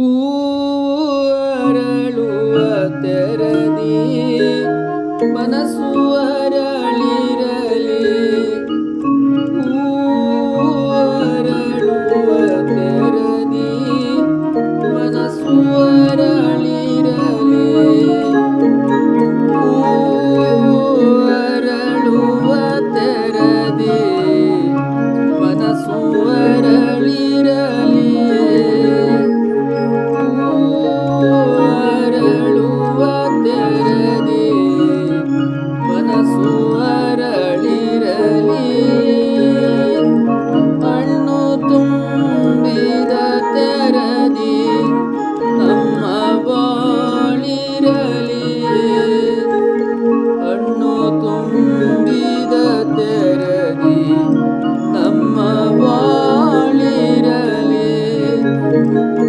ಹೂವರಳುವ ತೆರದಿ ಮನಸ್ಸುವರ ನೀರಲಿ ಹಣ್ಣು ತುಂಬಿದ ತೆರಲಿ ನಮ್ಮ ಬಾಳಿರಲಿ.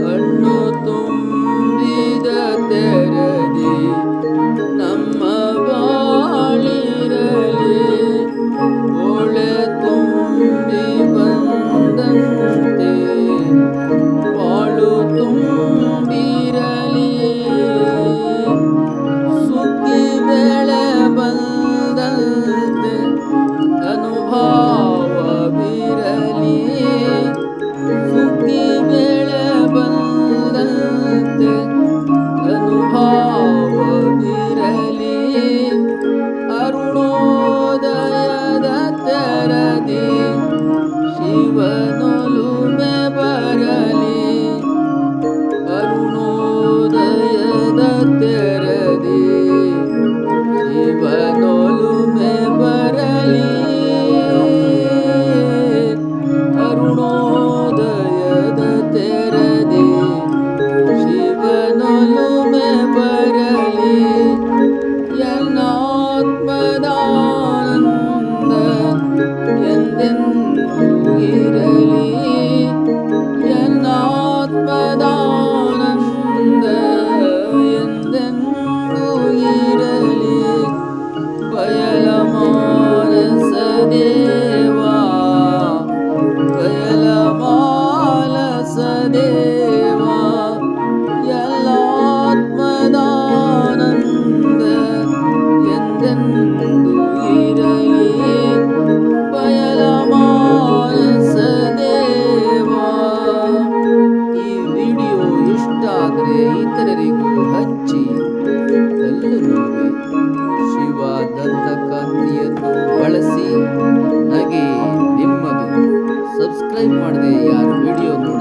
ಹಣ್ಣು ತುಂಬಿದ ತೆರಲಿ ನಮ್ಮ ಬಾಳಿರಲಿ. ಒಳೆ ಬಂದಂತೆ, ಬಾಳು ತುಂಬಿರ no lugar. ಸಬ್ಸ್ಕ್ರೈಬ್ ಮಾಡಿದೆ ಯಾರು ವಿಡಿಯೋ ನೋಡಿ